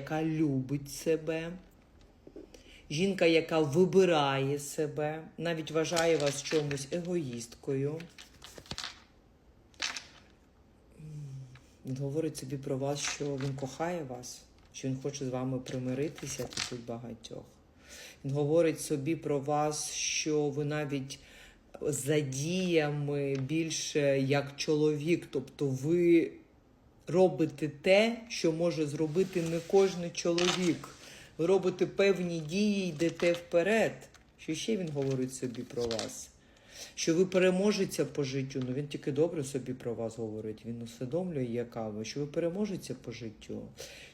яка любить себе. Жінка, яка вибирає себе, навіть вважає вас чомусь егоїсткою. Він говорить собі про вас, що він кохає вас, що він хоче з вами примиритися тут багатьох. Він говорить собі про вас, що ви навіть за діями більше як чоловік, тобто ви робите те, що може зробити не кожен чоловік. Ви робите певні дії, йдете вперед. Що ще він говорить собі про вас? Що ви переможеться по життю. Ну він тільки добре собі про вас говорить. Він усвідомлює, яка ви, що ви переможеться по життю.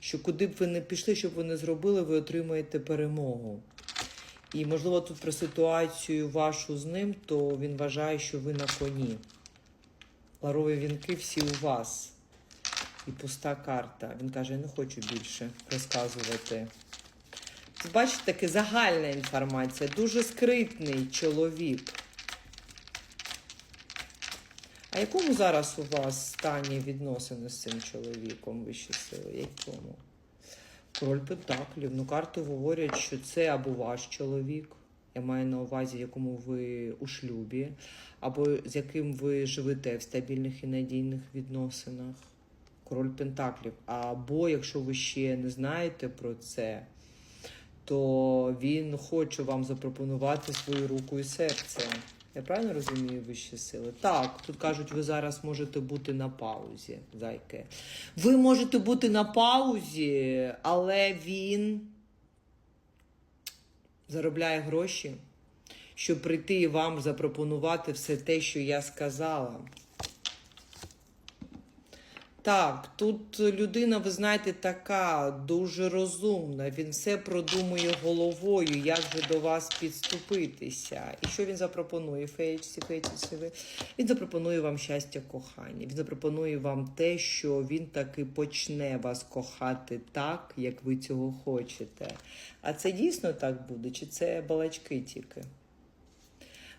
Що куди б ви не пішли, щоб ви не зробили, ви отримаєте перемогу. І, можливо, тут про ситуацію вашу з ним, то він вважає, що ви на коні. Ларові вінки всі у вас. І пуста карта. Він каже: я не хочу більше розказувати. Це, Бачите, таке загальна інформація. Дуже скритний чоловік. А якому зараз у вас стані відносини з цим чоловіком вищі сили? Якому? Король Пентаклів. Ну, карти говорять, що це або ваш чоловік, я маю на увазі, якому ви у шлюбі, або з яким ви живете в стабільних і надійних відносинах. Король Пентаклів. Або якщо ви ще не знаєте про це, то він хоче вам запропонувати свою руку і серце. Я правильно розумію вищі сили? Так, тут кажуть, ви зараз можете бути на паузі, зайки. Ви можете бути на паузі, але він заробляє гроші, щоб прийти і вам запропонувати все те, що я сказала. Так, тут людина, ви знаєте, така дуже розумна. Він все продумує головою, як же до вас підступитися. І що він запропонує? Феєчці, феєчці, ви? Він запропонує вам щастя, кохання. Він запропонує вам те, що він таки почне вас кохати так, як ви цього хочете. А це дійсно так буде? Чи це балачки тільки?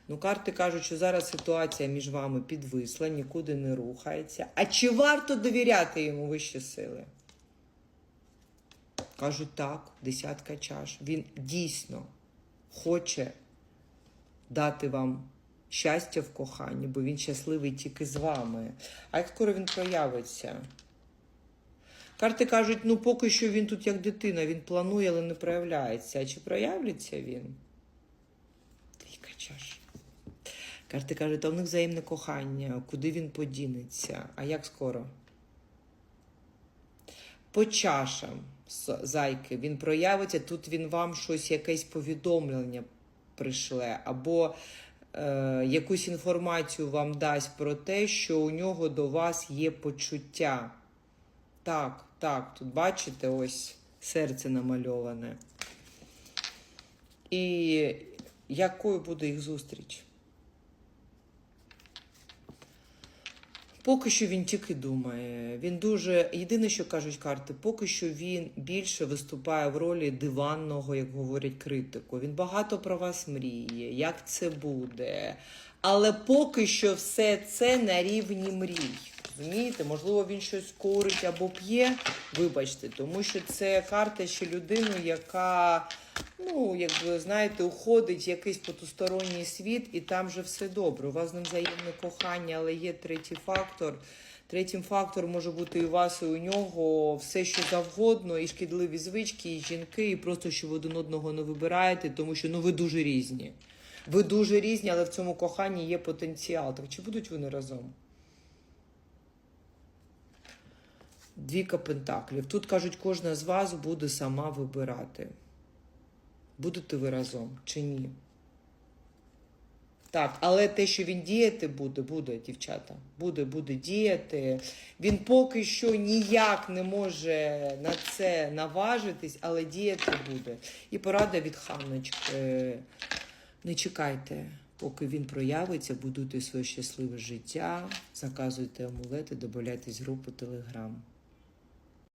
Ну, карти кажуть, що зараз ситуація між вами підвисла, нікуди не рухається. А чи варто довіряти йому вищі сили? Кажуть так, десятка чаш. Він дійсно хоче дати вам щастя в коханні, бо він щасливий тільки з вами. А як скоро він проявиться? Карти кажуть, ну поки що він тут як дитина, він планує, але не проявляється. А чи проявляться він? Чаш. Карти кажуть, а в них взаємне кохання, куди він подінеться, а як скоро? По чашам зайки він проявиться, тут він вам щось, якесь повідомлення пришле, або е, якусь інформацію вам дасть про те, що у нього до вас є почуття. Так, так, тут бачите, ось серце намальоване. І якою буде їх зустріч? Поки що він тільки думає. Він дуже єдине, що кажуть карти, поки що він більше виступає в ролі диванного, як говорять критику. Він багато про вас мріє, як це буде. Але поки що все це на рівні мрій. Розумієте, можливо, він щось курить або п'є. Вибачте, тому що це карта ще людини, яка, ну, як ви знаєте, уходить якийсь потусторонній світ, і там же все добре. У вас ним взаємне кохання, але є третій фактор. Третім фактором може бути і у вас, і у нього все, що завгодно, і шкідливі звички, і жінки, і просто що ви один одного не вибираєте, тому що ну ви дуже різні. Ви дуже різні, але в цьому коханні є потенціал. Так чи будуть вони разом? Двіка пентаклів. Тут кажуть, кожна з вас буде сама вибирати. Будете ви разом чи ні? Так, але те, що він діяти буде, буде, дівчата. Буде, буде діяти. Він поки що ніяк не може на це наважитись, але діяти буде. І порада від Ханночки. Не чекайте, поки він проявиться, будуйте своє щасливе життя, заказуйте амулети, додавайтесь в групу Телеграм.